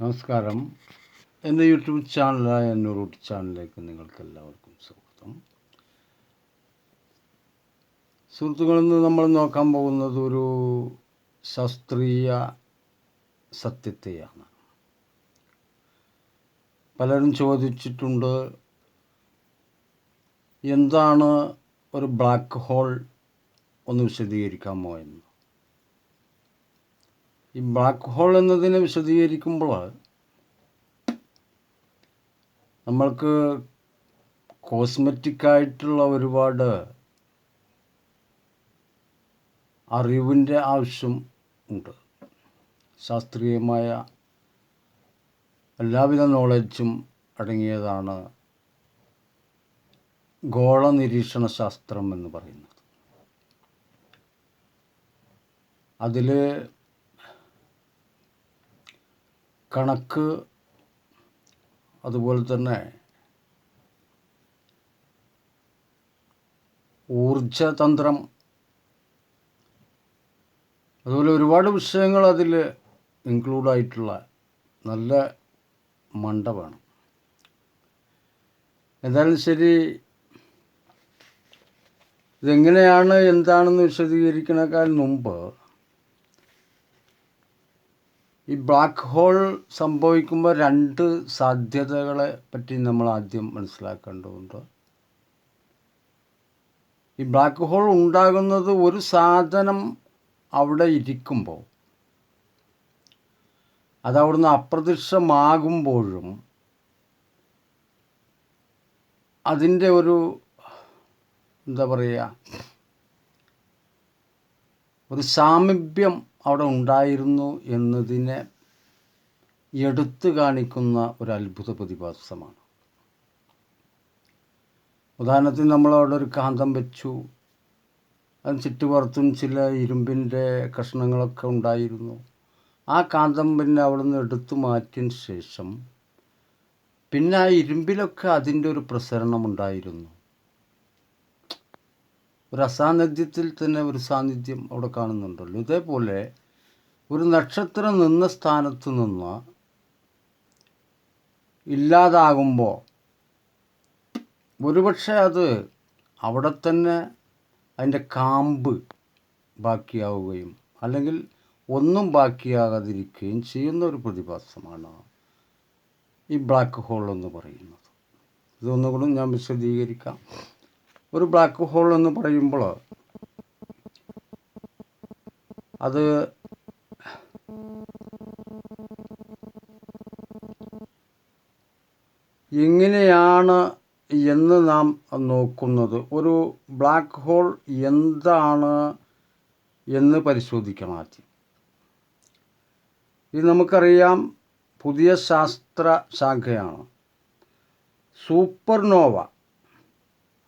നമസ്കാരം. എന്റെ യൂട്യൂബ് ചാനലായ എന്നൂറൂട്ട് ചാനലിലേക്ക് നിങ്ങൾക്ക് എല്ലാവർക്കും സ്വാഗതം. സുഹൃത്തുക്കളിൽ നിന്ന് നമ്മൾ നോക്കാൻ പോകുന്നത് ഒരു ശാസ്ത്രീയ സത്യത്തെയാണ്. പലരും ചോദിച്ചിട്ടുണ്ട് എന്താണ് ഒരു ബ്ലാക്ക് ഹോൾ ഒന്ന് വിശദീകരിക്കാമോ എന്ന്. ഈ ബ്ലാക്ക് ഹോൾ എന്നതിനെ വിശദീകരിക്കുമ്പോൾ നമ്മൾക്ക് കോസ്മെറ്റിക് ആയിട്ടുള്ള ഒരുപാട് അറിവിന്റെ ആവശ്യം ഉണ്ട്. ശാസ്ത്രീയമായ എല്ലാവിധ നോളജും അടങ്ങിയതാണ് ഗോള നിരീക്ഷണ ശാസ്ത്രം എന്ന് പറയുന്നത്. അതിൽ കണക്ക് അതുപോലെ തന്നെ ഊർജതന്ത്രം. അതുപോലെ ഒരുപാട് വിഷയങ്ങൾ അതിൽ ഇൻക്ലൂഡായിട്ടുള്ള നല്ല മണ്ഡപമാണ്. എന്തായാലും ശരി ഇതെങ്ങനെയാണ് എന്താണെന്ന് വിശദീകരിക്കണേക്കാൾ മുമ്പ് ഈ ബ്ലാക്ക് ഹോൾ സംഭവിക്കുമ്പോൾ രണ്ട് സാധ്യതകളെ പറ്റി നമ്മൾ ആദ്യം മനസ്സിലാക്കേണ്ടതുണ്ട്. ഈ ബ്ലാക്ക് ഹോൾ ഉണ്ടാകുന്നത് ഒരു സാധനം അവിടെ ഇരിക്കുമ്പോൾ അതവിടുന്ന് അപ്രത്യക്ഷമാകുമ്പോഴും അതിന്റെ ഒരു എന്താ പറയുക ഒരു സാമീപ്യം അവിടെ ഉണ്ടായിരുന്നു എന്നതിനെ എടുത്തു കാണിക്കുന്ന ഒരു അത്ഭുത പ്രതിഭാസമാണ്. ഉദാഹരണത്തിന് നമ്മളവിടെ ഒരു കാന്തം വെച്ചു. അതിന് ചുറ്റുപുറത്തും ചില ഇരുമ്പിന്റെ കഷ്ണങ്ങളൊക്കെ ഉണ്ടായിരുന്നു. ആ കാന്തം പിന്നെ അവിടെ നിന്ന് എടുത്തു മാറ്റിയ ശേഷം പിന്നെ ആ ഇരുമ്പിലൊക്കെ അതിന്റെ ഒരു പ്രസരണം ഉണ്ടായിരുന്നു. ഒരു അസാന്നിധ്യത്തിൽ തന്നെ ഒരു സാന്നിധ്യം അവിടെ കാണുന്നുണ്ടല്ലോ. ഇതേപോലെ ഒരു നക്ഷത്രം നിന്ന സ്ഥാനത്തു നിന്ന് ഇല്ലാതാകുമ്പോൾ ഒരുപക്ഷെ അത് അവിടെ തന്നെ അതിന്റെ കാമ്പ് ബാക്കിയാവുകയും അല്ലെങ്കിൽ ഒന്നും ബാക്കിയാകാതിരിക്കുകയും ചെയ്യുന്ന ഒരു പ്രതിഭാസമാണ് ഈ ബ്ലാക്ക് ഹോൾ എന്ന് പറയുന്നത്. ഇതൊന്നുകൂടും ഞാൻ വിശദീകരിക്കാം. ഒരു ബ്ലാക്ക് ഹോൾ എന്ന് പറയുമ്പോൾ അത് എങ്ങനെയാണ് എന്ന് നാം നോക്കുന്നത്? ഒരു ബ്ലാക്ക് ഹോൾ എന്താണ് എന്ന് പരിശോധിക്കണം ആദ്യം ഇത് നമുക്കറിയാം പുതിയ ശാസ്ത്ര ശാഖയാണ്. സൂപ്പർനോവ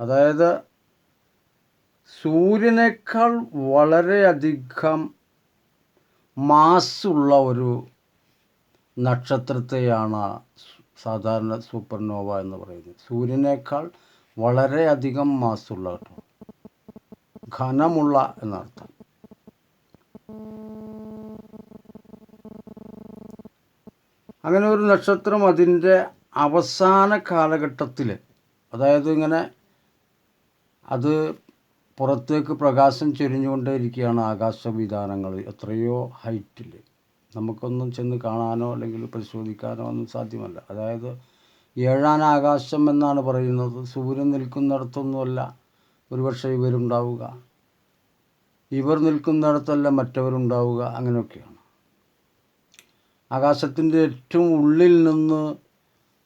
അതായത് സൂര്യനേക്കാൾ വളരെയധികം മാസ്സുള്ള ഒരു നക്ഷത്രത്തെയാണ് സാധാരണ സൂപ്പർനോവ എന്ന് പറയുന്നത്. സൂര്യനേക്കാൾ വളരെയധികം മാസ്സുള്ള കേട്ടോ ഘനമുള്ള എന്നർത്ഥം. അങ്ങനെ ഒരു നക്ഷത്രം അതിന്റെ അവസാന കാലഘട്ടത്തിൽ അതായത് ഇങ്ങനെ അത് പുറത്തേക്ക് പ്രകാശം ചൊരിഞ്ഞുകൊണ്ടേയിരിക്കുകയാണ് ആകാശവിധാനങ്ങൾ എത്രയോ ഹൈറ്റിൽ നമുക്കൊന്നും ചെന്ന് കാണാനോ അല്ലെങ്കിൽ പരിശോധിക്കാനോ ഒന്നും സാധ്യമല്ല. അതായത് ഏഴാൻ ആകാശം എന്നാണ് പറയുന്നത്. സൂര്യൻ നിൽക്കുന്നിടത്തൊന്നുമല്ല ഒരുപക്ഷെ ഇവരുണ്ടാവുക. ഇവർ നിൽക്കുന്നിടത്തല്ല മറ്റവരുണ്ടാവുക. അങ്ങനെയൊക്കെയാണ്. ആകാശത്തിന്റെ ഏറ്റവും ഉള്ളിൽ നിന്ന്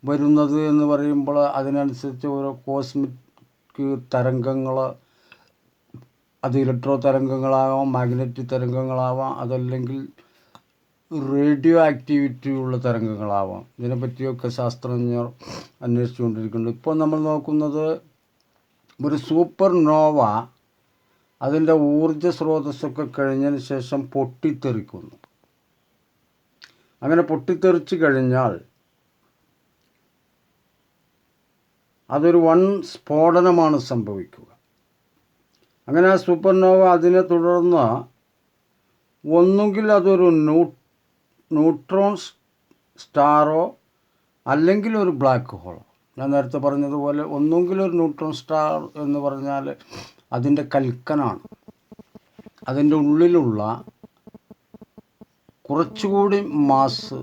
വരുന്നത് എന്ന് പറയുമ്പോൾ അതിനനുസരിച്ച് ഓരോ കോസ്മിക് തരംഗങ്ങൾ അത് ഇലക്ട്രോ തരംഗങ്ങളാവാം മാഗ്നറ്റിക് തരംഗങ്ങളാവാം അതല്ലെങ്കിൽ റേഡിയോ ആക്ടിവിറ്റി ഉള്ള തരംഗങ്ങളാവാം. ഇതിനെപ്പറ്റിയൊക്കെ ശാസ്ത്രജ്ഞർ അന്വേഷിച്ചുകൊണ്ടിരിക്കുന്നുണ്ട്. ഇപ്പോൾ നമ്മൾ നോക്കുന്നത് ഒരു സൂപ്പർ നോവ അതിന്റെ ഊർജ സ്രോതസ്സൊക്കെ കഴിഞ്ഞതിന് ശേഷം പൊട്ടിത്തെറിക്കുന്നു. അങ്ങനെ പൊട്ടിത്തെറിച്ച് കഴിഞ്ഞാൽ അതൊരു വൺ സ്ഫോടനമാണ് സംഭവിക്കുക. അങ്ങനെ ആ സൂപ്പർനോവ അതിനെ തുടർന്ന് ഒന്നുകിൽ അതൊരു ന്യൂ ന്യൂട്രോൺ സ്റ്റാറോ അല്ലെങ്കിൽ ഒരു ബ്ലാക്ക് ഹോളോ. ഞാൻ നേരത്തെ പറഞ്ഞതുപോലെ ഒന്നുകിൽ ഒരു ന്യൂട്രോൺ സ്റ്റാർ എന്ന് പറഞ്ഞാൽ അതിന്റെ കൽക്കനാണ്. അതിന്റെ ഉള്ളിലുള്ള കുറച്ചുകൂടി മാസ്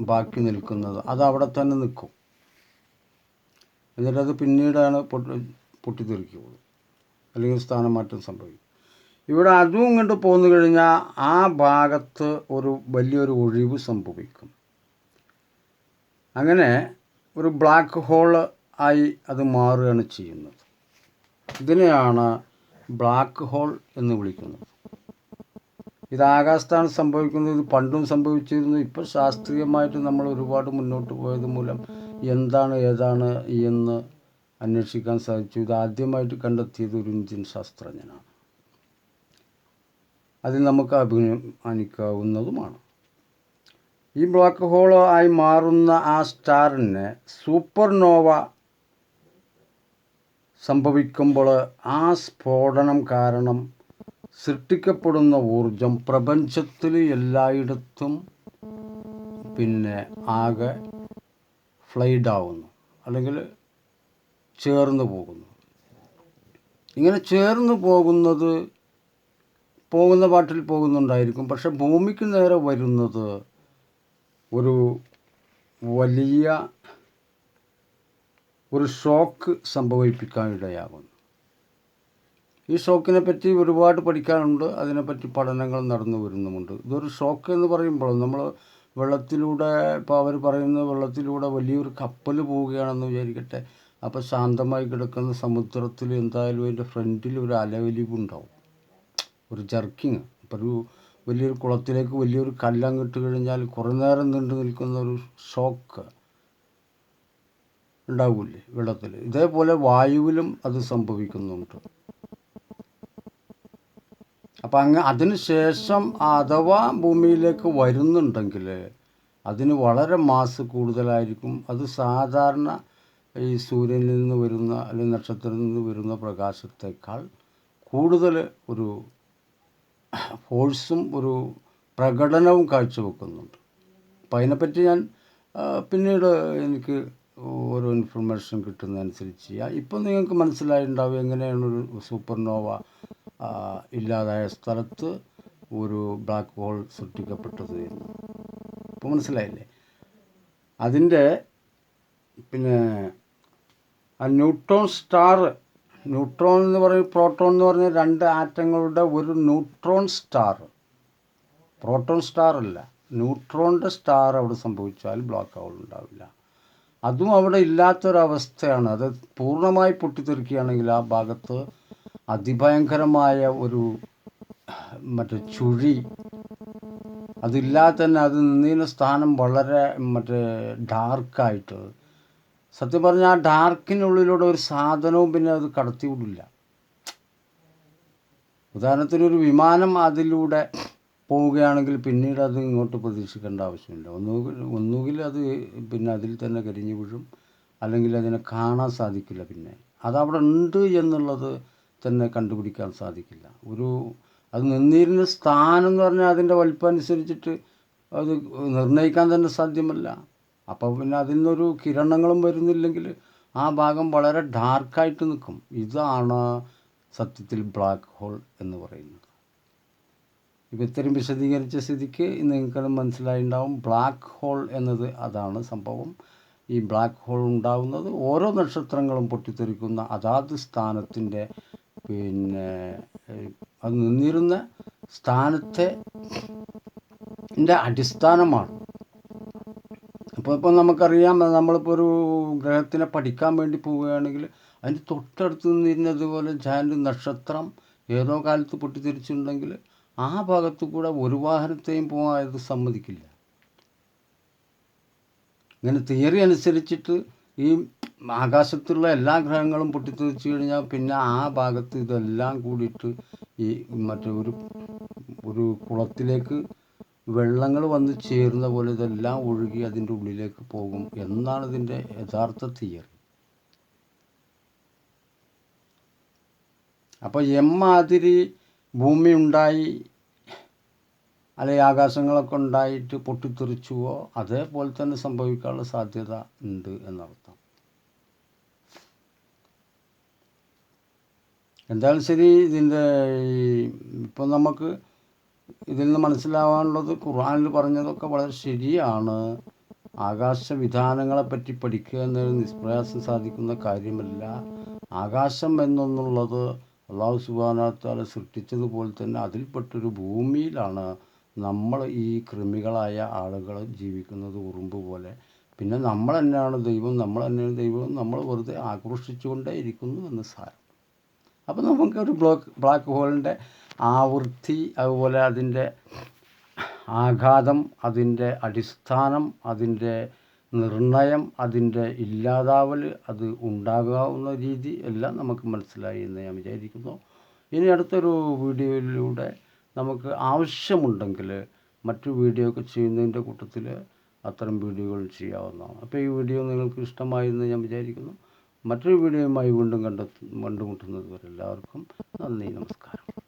ബാക്കി നിൽക്കുന്നത് അത് അവിടെ തന്നെ നിൽക്കും. എന്നിട്ടത് പിന്നീടാണ് പൊട്ടി പൊട്ടിത്തെറിക്കുള്ളൂ അല്ലെങ്കിൽ സ്ഥാനമാറ്റം സംഭവിക്കും. ഇവിടെ അതും ഇങ്ങോട്ട് പോന്നു കഴിഞ്ഞാൽ ആ ഭാഗത്ത് ഒരു വലിയൊരു ഒഴിവ് സംഭവിക്കും. അങ്ങനെ ഒരു ബ്ലാക്ക് ഹോൾ ആയി അത് മാറുകയാണ് ചെയ്യുന്നത്. ഇതിനെയാണ് ബ്ലാക്ക് ഹോൾ എന്ന് വിളിക്കുന്നത്. ഇത് ആകാശത്താണ് സംഭവിക്കുന്നത് ഇത് പണ്ടും സംഭവിച്ചിരുന്നു. ഇപ്പോൾ ശാസ്ത്രീയമായിട്ട് നമ്മൾ ഒരുപാട് മുന്നോട്ട് പോയത് മൂലം എന്താണ് ഏതാണ് എന്ന് അന്വേഷിക്കാൻ സാധിച്ചു. ഇത് ആദ്യമായിട്ട് കണ്ടെത്തിയത് ഒരു ഇന്ത്യൻ ശാസ്ത്രജ്ഞനാണ്. അതിൽ നമുക്ക് അഭിമാനിക്കാവുന്നതുമാണ്. ഈ ബ്ലാക്ക് ഹോൾ ആയി മാറുന്ന ആ സ്റ്റാറിന് സൂപ്പർനോവ സംഭവിക്കുമ്പോൾ ആ സ്ഫോടനം കാരണം സൃഷ്ടിക്കപ്പെടുന്ന ഊർജം പ്രപഞ്ചത്തിൽ എല്ലായിടത്തും പിന്നെ ആകെ ഫ്ലൈഡ് ആവുന്നു അല്ലെങ്കിൽ ചേർന്ന് പോകുന്നു. ഇങ്ങനെ ചേർന്ന് പോകുന്നത് പോകുന്ന പാട്ടിൽ പോകുന്നുണ്ടായിരിക്കും. പക്ഷെ ഭൂമിക്ക് നേരെ വരുന്നത് ഒരു വലിയ ഒരു ഷോക്ക് സംഭവിപ്പിക്കാൻ ഇടയാകുന്നു ഈ ഷോക്കിനെ പറ്റി ഒരുപാട് പഠിക്കാനുണ്ട്. അതിനെപ്പറ്റി പഠനങ്ങൾ നടന്നു വരുന്നുമുണ്ട്. ഇതൊരു ഷോക്ക് എന്ന് പറയുമ്പോൾ നമ്മൾ വെള്ളത്തിലൂടെ ഇപ്പോൾ അവർ പറയുന്ന വെള്ളത്തിലൂടെ വലിയൊരു കപ്പൽ പോവുകയാണെന്ന് വിചാരിക്കട്ടെ. അപ്പോൾ ശാന്തമായി കിടക്കുന്ന സമുദ്രത്തിൽ എന്തായാലും അതിന്റെ ഫ്രണ്ടിൽ ഒരു അലവലിവുണ്ടാവും. ഒരു ജർക്കിങ്. ഇപ്പോൾ ഒരു വലിയൊരു കുളത്തിലേക്ക് വലിയൊരു കല്ലങ്ങിട്ട് കഴിഞ്ഞാൽ കുറേ നേരം നീണ്ടു നിൽക്കുന്ന ഒരു ഷോക്ക് ഉണ്ടാവില്ലേ വെള്ളത്തിൽ ഇതേപോലെ വായുവിലും അത് സംഭവിക്കുന്നുണ്ട്. അപ്പം അങ്ങ് അതിന് ശേഷം അഥവാ ഭൂമിയിലേക്ക് വരുന്നുണ്ടെങ്കിൽ അതിന് വളരെ മാസ് കൂടുതലായിരിക്കും. അത് സാധാരണ ഈ സൂര്യനിൽ നിന്ന് വരുന്ന അല്ലെങ്കിൽ നക്ഷത്രത്തിൽ നിന്ന് വരുന്ന പ്രകാശത്തേക്കാൾ കൂടുതൽ ഒരു ഫോഴ്സും ഒരു പ്രകടനവും കാഴ്ചവെക്കുന്നുണ്ട്. അപ്പം അതിനെപ്പറ്റി ഞാൻ പിന്നീട് എനിക്ക് ഓരോ ഇൻഫർമേഷൻ കിട്ടുന്നതനുസരിച്ച് ഇപ്പം നിങ്ങൾക്ക് മനസ്സിലായിട്ടുണ്ടാവും എങ്ങനെയാണ് ഒരു സൂപ്പർനോവ ഇല്ലാതായ സ്ഥലത്ത് ഒരു ബ്ലാക്ക് ഹോൾ സൃഷ്ടിക്കപ്പെട്ടത് എന്ന്. ഇപ്പോൾ മനസ്സിലായില്ലേ? അതിന്റെ പിന്നെ ആ ന്യൂട്രോൺ സ്റ്റാർ ന്യൂട്രോൺ എന്ന് പറയും പ്രോട്ടോൺ എന്ന് പറഞ്ഞ രണ്ട് ആറ്റങ്ങളുടെ ഒരു ന്യൂട്രോൺ സ്റ്റാർ. പ്രോട്ടോൺ സ്റ്റാർ അല്ല. ന്യൂട്രോണിന്റെ സ്റ്റാർ അവിടെ സംഭവിച്ചാൽ ബ്ലാക്ക് ഹോൾ ഉണ്ടാവില്ല. അതും അവിടെ ഇല്ലാത്തൊരവസ്ഥയാണ്. അത് പൂർണമായി പൊട്ടിത്തെറിക്കുകയാണെങ്കിൽ ആ ഭാഗത്ത് അതിഭയങ്കരമായ ഒരു മറ്റേ ചുഴി. അതില്ലാതെ തന്നെ അത് നിന്നീന സ്ഥാനം വളരെ മറ്റേ ഡാർക്കായിട്ട് സത്യം പറഞ്ഞാൽ ആ ഡാർക്കിനുള്ളിലൂടെ ഒരു സാധനവും പിന്നെ അത് കടത്തിവിടില്ല. ഉദാഹരണത്തിന് ഒരു വിമാനം അതിലൂടെ പോവുകയാണെങ്കിൽ പിന്നീട് അത് ഇങ്ങോട്ട് പ്രതീക്ഷിക്കേണ്ട ആവശ്യമില്ല. ഒന്നുകിൽ ഒന്നുകിൽ അത് പിന്നെ അതിൽ തന്നെ കരിഞ്ഞു വീഴും അല്ലെങ്കിൽ അതിനെ കാണാൻ സാധിക്കില്ല പിന്നെ. അതവിടെ ഉണ്ട് എന്നുള്ളത് തന്നെ കണ്ടുപിടിക്കാൻ സാധിക്കില്ല. ഒരു അത് നിന്നിരുന്ന സ്ഥാനം എന്ന് പറഞ്ഞാൽ അതിന്റെ വലിപ്പം അനുസരിച്ചിട്ട് അത് നിർണയിക്കാൻ തന്നെ സാധ്യമല്ല. അപ്പോൾ പിന്നെ അതിൽ നിന്നൊരു കിരണങ്ങളും വരുന്നില്ലെങ്കിൽ ആ ഭാഗം വളരെ ഡാർക്കായിട്ട് നിൽക്കും ഇതാണ് സത്യത്തിൽ ബ്ലാക്ക് ഹോൾ എന്ന് പറയുന്നത്. ഇപ്പം ഇത്രയും വിശദീകരിച്ച സ്ഥിതിക്ക് നിങ്ങൾക്കത് മനസ്സിലായിട്ടുണ്ടാവും ബ്ലാക്ക് ഹോൾ എന്നത് അതാണ് സംഭവം. ഈ ബ്ലാക്ക് ഹോൾ ഉണ്ടാകുന്നത് ഓരോ നക്ഷത്രങ്ങളും പൊട്ടിത്തെറിക്കുന്ന അതാത് സ്ഥാനത്തിന്റെ പിന്നെ അത് നിന്നിരുന്ന സ്ഥാനത്തെ അടിസ്ഥാനമാണ്. അപ്പോൾ ഇപ്പോൾ നമുക്കറിയാം നമ്മളിപ്പോൾ ഒരു ഗ്രഹത്തിനെ പഠിക്കാൻ വേണ്ടി പോവുകയാണെങ്കിൽ അതിന്റെ തൊട്ടടുത്ത് നിന്നിരുന്നതുപോലെ ജാൻഡ് നക്ഷത്രം ഏതോ കാലത്ത് പൊട്ടിത്തെറിച്ചിട്ടുണ്ടെങ്കിൽ ആ ഭാഗത്തു കൂടെ ഒരു വാഹനത്തെയും പോകാൻ അത് സമ്മതിക്കില്ല. ഇങ്ങനെ തിയറി അനുസരിച്ചിട്ട് ഈ ആകാശത്തുള്ള എല്ലാ ഗ്രഹങ്ങളും പൊട്ടിത്തെറിച്ച് കഴിഞ്ഞാൽ പിന്നെ ആ ഭാഗത്ത് ഇതെല്ലാം കൂടിയിട്ട് ഈ മറ്റേ ഒരു ഒരു കുളത്തിലേക്ക് വെള്ളങ്ങൾ വന്ന് ചേരുന്ന പോലെ ഇതെല്ലാം ഒഴുകി അതിന്റെ ഉള്ളിലേക്ക് പോകും എന്നാണ് ഇതിന്റെ യഥാർത്ഥ തിയറി. അപ്പോൾ എമ്മാതിരി ഭൂമി ഉണ്ടായി അല്ലെങ്കിൽ ആകാശങ്ങളൊക്കെ ഉണ്ടായിട്ട് പൊട്ടിത്തെറിച്ചുവോ അതേപോലെ തന്നെ സംഭവിക്കാനുള്ള സാധ്യത ഉണ്ട് എന്നർത്ഥം. എന്തായാലും ശരി ഇതിന്റെ ഇപ്പം നമുക്ക് ഇതിൽ നിന്ന് മനസ്സിലാവാനുള്ളത് ഖുർആാനിൽ പറഞ്ഞതൊക്കെ വളരെ ശരിയാണ്. ആകാശവിധാനങ്ങളെ പറ്റി പഠിക്കുക എന്നൊരു നിഷ്പ്രയാസം സാധിക്കുന്ന കാര്യമല്ല. ആകാശം എന്നുള്ളത് അള്ളാഹു സുബാനത്താലെ സൃഷ്ടിച്ചതുപോലെ തന്നെ അതിൽപ്പെട്ടൊരു ഭൂമിയിലാണ് നമ്മൾ ഈ കൃമികളായ ആളുകൾ ജീവിക്കുന്നത് ഉറുമ്പ് പോലെ. പിന്നെ നമ്മൾ തന്നെയാണ് ദൈവം നമ്മൾ തന്നെയാണ് ദൈവം നമ്മൾ വെറുതെ ആഘോഷിച്ചുകൊണ്ടേ ഇരിക്കുന്നു എന്ന് സാരം. അപ്പോൾ നമുക്കൊരു ബ്ലോക്ക് ബ്ലാക്ക് ഹോളിന്റെ ആവൃത്തി അതുപോലെ അതിന്റെ ആഘാതം അതിന്റെ അടിസ്ഥാനം അതിന്റെ നിർണയം അതിന്റെ ഇല്ലാതാവൽ അത് ഉണ്ടാകാവുന്ന രീതി എല്ലാം നമുക്ക് മനസ്സിലായി എന്ന് ഞാൻ വിചാരിക്കുന്നു. ഇനി അടുത്തൊരു വീഡിയോയിലൂടെ നമുക്ക് ആവശ്യമുണ്ടെങ്കിൽ മറ്റു വീഡിയോ ഒക്കെ ചെയ്യുന്നതിന്റെ കൂട്ടത്തിൽ അത്തരം വീഡിയോകൾ ചെയ്യാവുന്നതാണ്. അപ്പോൾ ഈ വീഡിയോ നിങ്ങൾക്ക് ഇഷ്ടമായി എന്ന് ഞാൻ വിചാരിക്കുന്നു. മറ്റൊരു വീഡിയോയുമായി വീണ്ടും കണ്ടെത്തു കണ്ടുമുട്ടുന്നത് വരെ എല്ലാവർക്കും നന്ദി നമസ്കാരം.